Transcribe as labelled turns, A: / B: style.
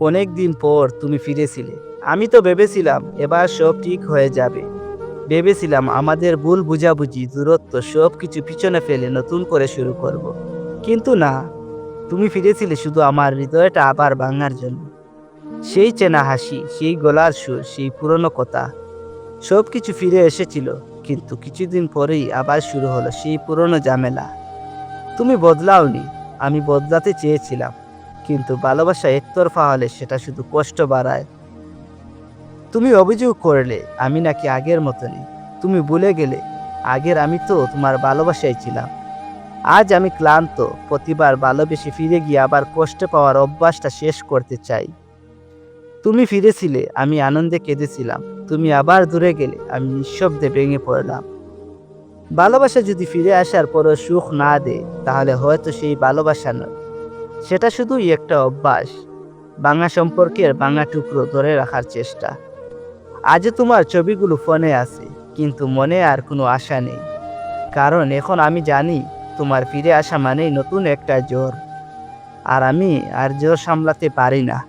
A: অনেক দিন পর তুমি ফিরেছিলে। আমি তো ভেবেছিলাম এবার সব ঠিক হয়ে যাবে। ভেবেছিলাম আমাদের ভুল বুঝাবুঝি, দূরত্ব সব কিছু পিছনে ফেলে নতুন করে শুরু করব। কিন্তু না, তুমি ফিরেছিলে শুধু আমার হৃদয়টা আবার ভাঙার জন্য। সেই চেনা হাসি, সেই গলার সুর, সেই পুরনো কথা সব কিছু ফিরে এসেছিল। কিন্তু কিছুদিন পরেই আবার শুরু হলো সেই পুরনো ঝামেলা। তুমি বদলাওনি, আমি বদলাতে চেয়েছিলাম। কিন্তু ভালোবাসা একতরফা হলে সেটা শুধু কষ্ট বাড়ায়। তুমি অভিযোগ করলে, আমি নাকি আগের মতনই। তুমি ভুলে গেলে, আগের আমি তো তোমার ভালোবাসায় ছিলাম। আজ আমি ক্লান্ত, প্রতিবার ভালোবেসে ফিরে গিয়ে আবার কষ্ট পাওয়ার অভ্যাসটা শেষ করতে চাই। তুমি ফিরেছিলে, আমি আনন্দে কেঁদেছিলাম। তুমি আবার দূরে গেলে, আমি নিঃশব্দে ভেঙে পড়লাম। ভালোবাসা যদি ফিরে আসার পরও সুখ না দেয়, তাহলে হয়তো সেই ভালোবাসা নয়। সেটা শুধুই একটা অভ্যাস। বাংলা সম্পর্কের বাংলা টুকরো ধরে রাখার চেষ্টা। আজও তোমার ছবিগুলো ফোনে আছে, কিন্তু মনে আর কোনো আশা নেই। কারণ এখন আমি জানি, তোমার ফিরে আসা মানেই নতুন একটা জ্বর আর আমি আর জ্বর সামলাতে পারি না।